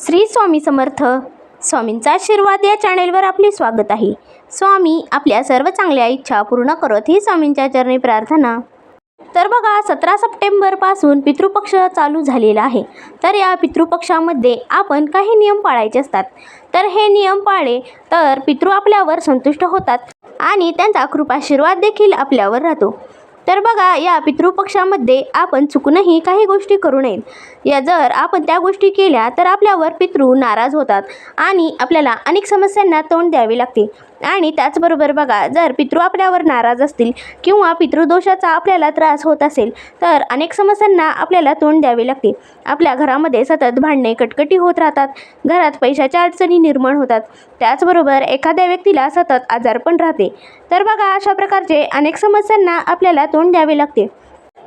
श्री स्वामी समर्थ. स्वामींचा आशीर्वाद या चॅनेलवर आपले स्वागत आहे. स्वामी आपल्या सर्व चांगल्या इच्छा पूर्ण करत ही स्वामींच्या चरणी प्रार्थना. तर बघा सतरा सप्टेंबरपासून पितृपक्ष चालू झालेला आहे. तर या पितृपक्षामध्ये आपण काही नियम पाळायचे असतात. तर हे नियम पाळले तर पितृ आपल्यावर संतुष्ट होतात आणि त्यांचा कृपाशीर्वाद देखील आपल्यावर राहतो. तर बघा या पितृपक्षामध्ये आपण चुकूनही काही गोष्टी करू नयेत या जर आपण त्या गोष्टी केल्या तर आपल्यावर पितृ नाराज होतात आणि आपल्याला अनेक समस्यांना तोंड द्यावे लागते. आणि त्याचबरोबर बघा जर पितृ आपल्यावर नाराज असतील किंवा पितृदोषाचा आपल्याला त्रास होत असेल तर अनेक समस्यांना आपल्याला तोंड द्यावे लागते. आपल्या घरामध्ये सतत भांडणे कटकटी होत राहतात. घरात पैशाच्या अडचणी निर्माण होतात. त्याचबरोबर एखाद्या व्यक्तीला सतत आजारपण राहते. तर बघा अशा प्रकारचे अनेक समस्यांना आपल्याला तोंड द्यावे लागते.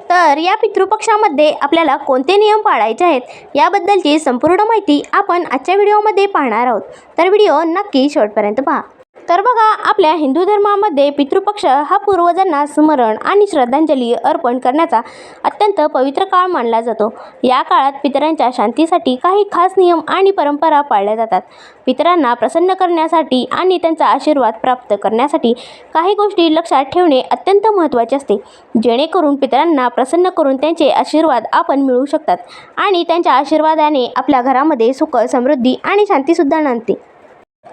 तर या पितृपक्षामध्ये आपल्याला कोणते नियम पाळायचे आहेत याबद्दलची संपूर्ण माहिती आपण आजच्या व्हिडिओमध्ये पाहणार आहोत. तर व्हिडिओ नक्की शेवटपर्यंत पहा. तर बघा आपल्या हिंदू धर्मामध्ये पितृपक्ष हा पूर्वजांना स्मरण आणि श्रद्धांजली अर्पण करण्याचा अत्यंत पवित्र काळ मानला जातो. या काळात पितरांच्या शांतीसाठी काही खास नियम आणि परंपरा पाळल्या जातात. पितरांना प्रसन्न करण्यासाठी आणि त्यांचा आशीर्वाद प्राप्त करण्यासाठी काही गोष्टी लक्षात ठेवणे अत्यंत महत्त्वाचे असते. जेणेकरून पितरांना प्रसन्न करून त्यांचे आशीर्वाद आपण मिळू शकतात आणि त्यांच्या आशीर्वादाने आपल्या घरामध्ये सुख समृद्धी आणि शांतीसुद्धा नांदते.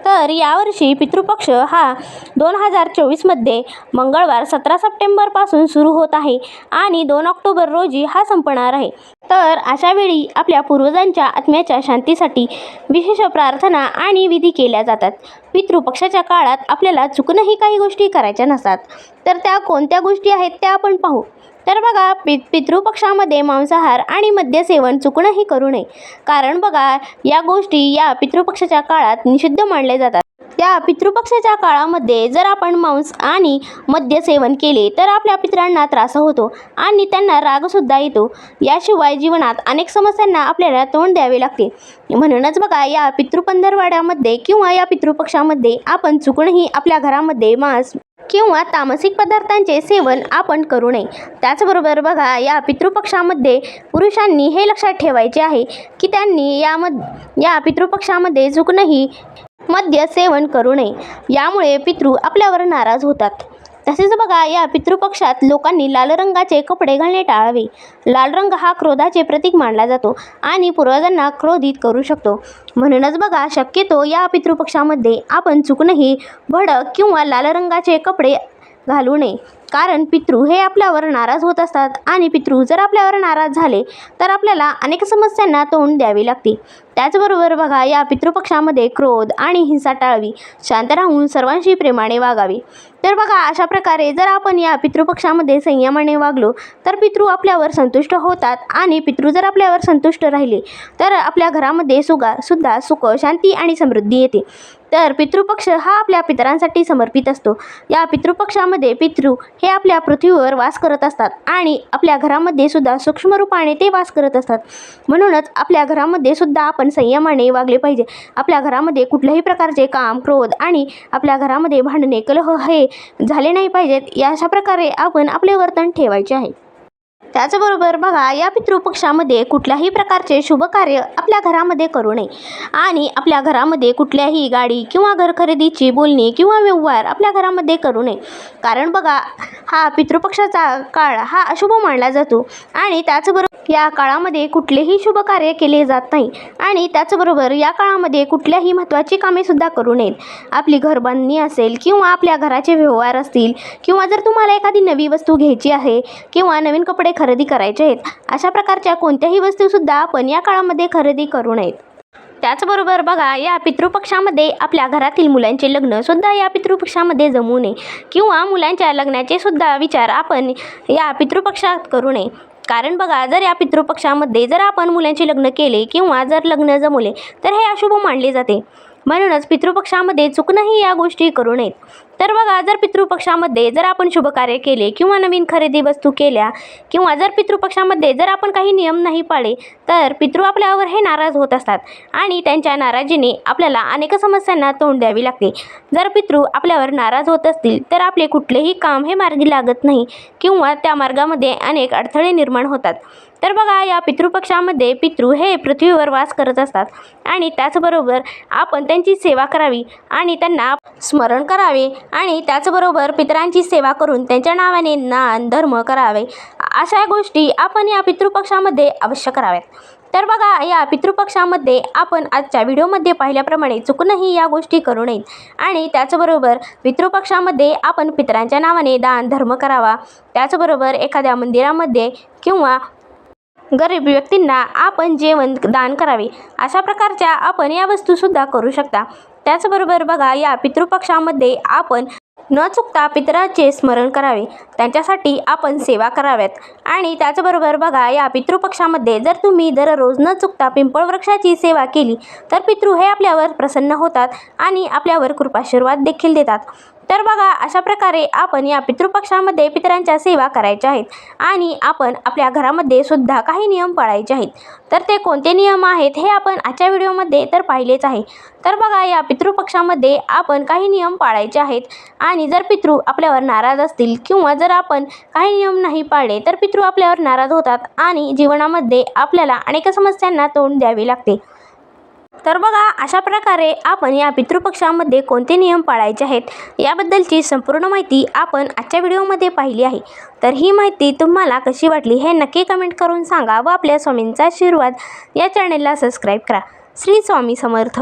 तर यावर्षी पितृपक्ष हा दोन हजार चोवीसमध्ये मंगळवार सतरा सप्टेंबरपासून सुरू होत आहे आणि दोन ऑक्टोबर रोजी हा संपणार आहे. तर अशावेळी आपल्या पूर्वजांच्या आत्म्याच्या शांतीसाठी विशेष प्रार्थना आणि विधी केल्या जातात. पितृपक्षाच्या काळात आपल्याला चुकूनही काही गोष्टी करायच्या नसतात. तर त्या कोणत्या गोष्टी आहेत त्या आपण पाहू. तर बघा पि पितृपक्षामध्ये मांसाहार आणि मद्यसेवन चुकणंही करू नये. कारण बघा या गोष्टी या पितृपक्षाच्या काळात निषिद्ध मानले जातात. त्या पितृपक्षाच्या काळामध्ये जर आपण मांस आणि मद्य सेवन केले तर आपल्या पितरांना त्रास होतो आणि त्यांना रागसुद्धा येतो. याशिवाय जीवनात अनेक समस्यांना आपल्याला तोंड द्यावे लागते. म्हणूनच बघा या पितृपंधरवाड्यामध्ये किंवा या पितृपक्षामध्ये आपण चुकूनही आपल्या घरामध्ये मांस किंवा तामसिक पदार्थांचे सेवन आपण करू नये. त्याचबरोबर बघा या पितृपक्षामध्ये पुरुषांनी हे लक्षात ठेवायचे आहे की त्यांनी यामध या पितृपक्षामध्ये चुकूनही मद्य सेवन करू नये. यामुळे पितृ आपल्यावर नाराज होतात. तसेच बघा या पितृपक्षात लोकांनी लाल रंगाचे कपडे घालणे टाळावे. लाल रंग हा क्रोधाचे प्रतीक मानला जातो आणि पूर्वजांना क्रोधित करू शकतो. म्हणूनच बघा शक्यतो या पितृपक्षामध्ये आपण चुकूनही भडक किंवा लाल रंगाचे कपडे घालू नये. कारण पितृ हे आपल्यावर नाराज होत असतात आणि पितृ जर आपल्यावर नाराज झाले तर आपल्याला अनेक समस्यांना तोंड द्यावे लागते. त्याचबरोबर बघा या पितृपक्षामध्ये क्रोध आणि हिंसा टाळावी. शांत राहून सर्वांशी प्रेमाने वागावे. तर बघा अशा प्रकारे जर आपण या पितृपक्षामध्ये संयमाने वागलो तर पितृ आपल्यावर संतुष्ट होतात आणि पितृ जर आपल्यावर संतुष्ट राहिले तर आपल्या घरामध्ये सुगा सुद्धा सुख शांती आणि समृद्धी येते. तर पितृपक्ष हा आपल्या पितरांसाठी समर्पित असतो. या पितृपक्षामध्ये पितृ हे आपल्या पृथ्वीवर वास करत असतात आणि आपल्या घरामध्ये सुद्धा सूक्ष्म रूपाने ते वास करत असतात. म्हणूनच आपल्या घरामध्ये सुद्धा आपण संयमाने वागले पाहिजे. आपल्या घरामध्ये कुठल्याही प्रकारचे काम क्रोध आणि आपल्या घरामध्ये भांडणे कलह हे झाले नाही पाहिजेत या अशा प्रकारे आपण आपले वर्तन ठेवायचे आहे. त्याचबरोबर बघा या पितृपक्षामध्ये कुठल्याही प्रकारचे शुभ कार्य आपल्या घरामध्ये करू नये. आणि आपल्या घरामध्ये कुठल्याही गाडी किंवा घर खरेदीची बोलणी किंवा व्यवहार आपल्या घरामध्ये करू नये. कारण बघा हा पितृपक्षाचा काळ हा अशुभ मानला जातो. आणि त्याचबरोबर या काळामध्ये कुठलेही शुभ कार्य केले जात नाही आणि त्याचबरोबर या काळामध्ये कुठल्याही महत्त्वाची कामेसुद्धा करू नयेत. आपली घरबांधणी असेल किंवा आपल्या घराचे व्यवहार असतील किंवा जर तुम्हाला एखादी नवी वस्तू घ्यायची आहे किंवा नवीन कपडे खरेदी करायचे आहेत अशा प्रकारच्या कोणत्याही वस्तूसुद्धा आपण या काळामध्ये खरेदी करू नयेत. त्याचबरोबर बघा या पितृपक्षामध्ये आपल्या घरातील मुलांचे लग्नसुद्धा या पितृपक्षामध्ये जमू नये किंवा मुलांच्या लग्नाचे सुद्धा विचार आपण या पितृपक्षात करू नये. कारण बघा जर या पितृपक्षामध्ये जर आपण मुलांचे लग्न केले किंवा जर लग्न जमवले तर हे अशुभ मानले जाते. म्हणूनच पितृपक्षामध्ये चुकूनही या गोष्टी करू नयेत. तर बघा जर पितृपक्षामध्ये जर आपण शुभकार्य केले किंवा नवीन खरेदी वस्तू केल्या किंवा जर पितृपक्षामध्ये जर आपण काही नियम नाही पाळले तर पितृ आपल्यावर हे नाराज होत असतात आणि त्यांच्या नाराजीने आपल्याला अनेक समस्यांना तोंड द्यावी लागते. जर पितृ आपल्यावर नाराज होत असतील तर आपले कुठलेही काम हे मार्गी लागत नाही किंवा त्या मार्गामध्ये अनेक अडथळे निर्माण होतात. तर बघा या पितृपक्षामध्ये पितृ हे पृथ्वीवर वास करत असतात आणि त्याचबरोबर आपण त्यांची सेवा करावी आणि त्यांना स्मरण करावे आणि त्याचबरोबर पितरांची सेवा करून त्यांच्या नावाने दान धर्म करावे. अशा गोष्टी आपण या पितृपक्षामध्ये अवश्य कराव्यात. तर बघा या पितृपक्षामध्ये आपण आजच्या व्हिडिओमध्ये पाहिल्याप्रमाणे चुकूनही या गोष्टी करू नयेत. आणि त्याचबरोबर पितृपक्षामध्ये आपण पितरांच्या नावाने दान धर्म करावा. त्याचबरोबर एखाद्या मंदिरामध्ये किंवा गरीब व्यक्तींना आपण जेवण दान करावे. अशा प्रकारच्या आपण या वस्तूसुद्धा करू शकता. त्याचबरोबर बघा या पितृपक्षामध्ये आपण न चुकता पितराचे स्मरण करावे. त्यांच्यासाठी आपण सेवा कराव्यात. आणि त्याचबरोबर बघा या पितृपक्षामध्ये जर तुम्ही दररोज न चुकता पिंपळ वृक्षाची सेवा केली तर पितृ हे आपल्यावर प्रसन्न होतात आणि आपल्यावर कृपाशीर्वाद देखील देतात. तर बघा अशा प्रकारे आपण या पितृपक्षामध्ये पितरांच्या सेवा करायच्या आहेत आणि आपण आपल्या घरामध्ये सुद्धा काही नियम पाळायचे आहेत. तर ते कोणते नियम आहेत हे आपण आजच्या व्हिडिओमध्ये तर पाहिलेच आहे. तर बघा या पितृपक्षामध्ये आपण काही नियम पाळायचे आहेत आणि जर पितृ आपल्यावर नाराज असतील किंवा जर आपण काही नियम नाही पाळले तर पितृ आपल्यावर नाराज होतात आणि जीवनामध्ये आपल्याला अनेक समस्यांना तोंड द्यावे लागते. तर बघा अशा प्रकारे आपण या पितृपक्षामध्ये कोणते नियम पाळायचे आहेत याबद्दलची संपूर्ण माहिती आपण आजच्या व्हिडिओमध्ये पाहिली आहे. तर ही माहिती तुम्हाला कशी वाटली हे नक्की कमेंट करून सांगा व आपल्या स्वामींचा आशीर्वाद या चॅनेलला सबस्क्राईब करा. श्री स्वामी समर्थ.